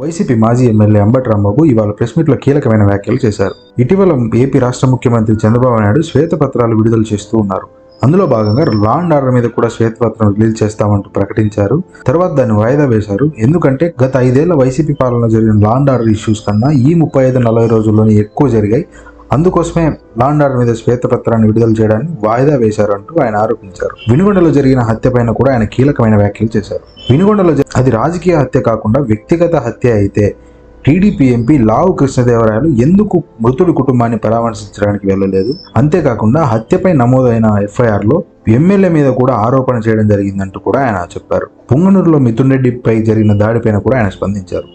YCP మాజీ MLA Ambati Rambabu ఇవాళ press మీట్లో కీలకమైన వ్యాఖ్యలు చేశారు. ఇటీవల ఏపీ రాష్ట్ర ముఖ్యమంత్రి చంద్రబాబు నాయుడు శ్వేతపత్రాలు విడుదల చేస్తూ ఉన్నారు. అందులో భాగంగా లా అండ్ ఆర్డర్ మీద కూడా శ్వేతపత్రం రిలీజ్ చేస్తామంటూ ప్రకటించారు. తర్వాత దాన్ని వాయిదా వేశారు. ఎందుకంటే గత ఐదేళ్ళ వైసీపీ పాలన జరిగిన లా అండ్ ఆర్డర్ ఇష్యూస్ కన్నా ఈ ముప్పై ఐదు నలభై రోజుల్లోనే ఎక్కువ జరిగాయి. అందుకోసమే లా ఆర్డర్ మీద శ్వేతపత్రాన్ని విడుదల చేయడాన్ని వాయిదా వేశారంటూ ఆయన ఆరోపించారు. వినుగొండలో జరిగిన హత్య పైన కూడా ఆయన కీలకమైన వ్యాఖ్యలు చేశారు. వినుగొండలో అది రాజకీయ హత్య కాకుండా వ్యక్తిగత హత్య అయితే టీడీపీ ఎంపీ లావు కృష్ణదేవరాయలు ఎందుకు మృతుడి కుటుంబాన్ని పరామర్శించడానికి వెళ్ళలేదు? అంతేకాకుండా హత్యపై నమోదైన ఎఫ్ఐఆర్లో ఎమ్మెల్యే మీద కూడా ఆరోపణ చేయడం జరిగిందంటూ కూడా ఆయన చెప్పారు. పుంగనూరులో మిథున్ రెడ్డిపై జరిగిన దాడిపైన కూడా ఆయన స్పందించారు.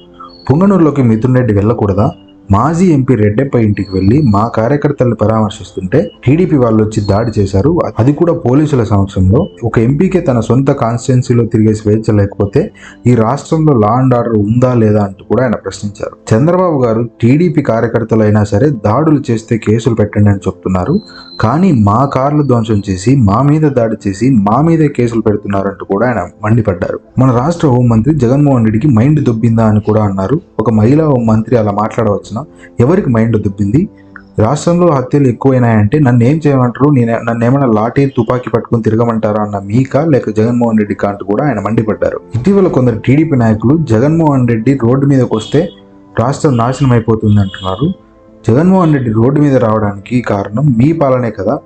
పుంగనూరులోకి మిథున్ రెడ్డి వెళ్ళకూడదా? మాజీ ఎంపీ రెడ్డెప్ప ఇంటికి వెళ్ళి మా కార్యకర్తలను పరామర్శిస్తుంటే టీడీపీ వాళ్ళు వచ్చి దాడి చేశారు. అది కూడా పోలీసుల సమక్షంలో. ఒక ఎంపీకే తన సొంత కాన్స్టిట్యున్సీలో తిరిగే స్వేచ్ఛ లేకపోతే ఈ రాష్ట్రంలో లా అండ్ ఆర్డర్ ఉందా లేదా అంటూ కూడా ఆయన ప్రశ్నించారు. చంద్రబాబు గారు టీడీపీ కార్యకర్తలైనా సరే దాడులు చేస్తే కేసులు పెట్టండి అని చెప్తున్నారు. కానీ మా కార్లు ధ్వంసం చేసి మా మీద దాడి చేసి మా మీదే కేసులు పెడుతున్నారంటూ కూడా ఆయన మండిపడ్డారు. మన రాష్ట్ర హోంమంత్రి జగన్మోహన్ రెడ్డికి మైండ్ దొబ్బిందా అని కూడా అన్నారు. ఒక మహిళా హోంమంత్రి అలా మాట్లాడవచ్చు ప్రశ్న ఎవరికి మైండ్ దుబ్బింది? రాష్ట్రంలో హత్యలు ఎక్కువైనాయంటే నన్ను ఏం చేయమంటారు? నేను నన్ను ఏమైనా లాఠీ తుపాకీ పట్టుకుని తిరగమంటారా అన్న మీకా? లేక జగన్మోహన్ రెడ్డి కాంట్ కూడా ఆయన మండిపడ్డారు. ఇటీవల కొందరు టీడీపీ నాయకులు జగన్మోహన్ రెడ్డి రోడ్డు మీదకి వస్తే రాష్ట్రం నాశనం అయిపోతుంది అంటున్నారు. జగన్మోహన్ రెడ్డి రోడ్డు మీద రావడానికి కారణం మీ పాలనే కదా.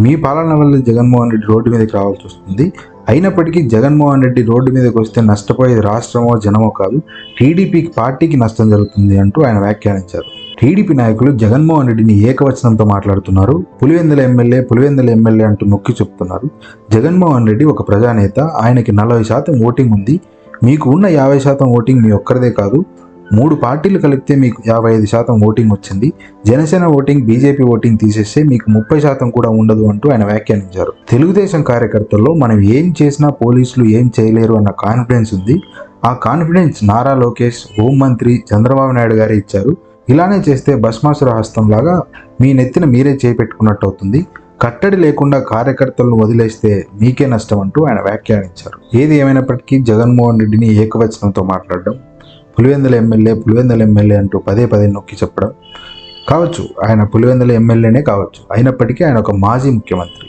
మీ పాలన వల్ల జగన్మోహన్ రెడ్డి రోడ్డు మీదకి రావాల్సి వస్తుంది. అయినప్పటికీ జగన్మోహన్ రెడ్డి రోడ్డు మీదకి వస్తే నష్టపోయేది రాష్ట్రమో జనమో కాదు టీడీపీ పార్టీకి నష్టం జరుగుతుంది అంటూ ఆయన వ్యాఖ్యానించారు. టీడీపీ నాయకులు జగన్మోహన్ రెడ్డిని ఏకవచనంతో మాట్లాడుతున్నారు. పులివెందుల ఎమ్మెల్యే పులివెందుల ఎమ్మెల్యే అంటూ నొక్కి చెప్తున్నారు. జగన్మోహన్ రెడ్డి ఒక ప్రజానేత ఆయనకి నలభై శాతం ఓటింగ్ ఉంది. మీకు ఉన్న యాభై శాతం ఓటింగ్ మీ ఒక్కరిదే కాదు. మూడు పార్టీలు కలిపితే మీకు యాభై ఐదు శాతం ఓటింగ్ వచ్చింది. జనసేన ఓటింగ్ బీజేపీ ఓటింగ్ తీసేస్తే మీకు ముప్పై శాతం కూడా ఉండదు అంటూ ఆయన వ్యాఖ్యానించారు. తెలుగుదేశం కార్యకర్తల్లో మనం ఏం చేసినా పోలీసులు ఏం చేయలేరు అన్న కాన్ఫిడెన్స్ ఉంది. ఆ కాన్ఫిడెన్స్ నారా లోకేష్ హోంమంత్రి చంద్రబాబు నాయుడు గారే ఇచ్చారు. ఇలానే చేస్తే భస్మాసుర హస్తంలాగా మీ నెత్తిన మీరే చేపెట్టుకున్నట్టు అవుతుంది. కట్టడి లేకుండా కార్యకర్తలను వదిలేస్తే మీకే నష్టం అంటూ ఆయన వ్యాఖ్యానించారు. ఏది ఏమైనప్పటికీ జగన్మోహన్ రెడ్డిని ఏకవచనంతో మాట్లాడడం. పులివెందుల ఎమ్మెల్యే పులివెందుల ఎమ్మెల్యే అంటూ పదే పదే నొక్కి చెప్పడం కావచ్చు. ఆయన పులివెందుల ఎమ్మెల్యేనే కావచ్చు. అయినప్పటికీ ఆయన ఒక మాజీ ముఖ్యమంత్రి.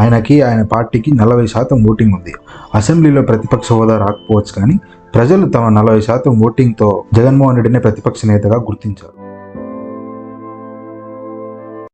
ఆయనకి ఆయన పార్టీకి నలభై శాతం ఓటింగ్ ఉంది. అసెంబ్లీలో ప్రతిపక్ష హోదా రాకపోవచ్చు కానీ ప్రజలు తమ నలభై శాతం ఓటింగ్తో జగన్మోహన్ రెడ్డిని ప్రతిపక్ష నేతగా గుర్తించారు.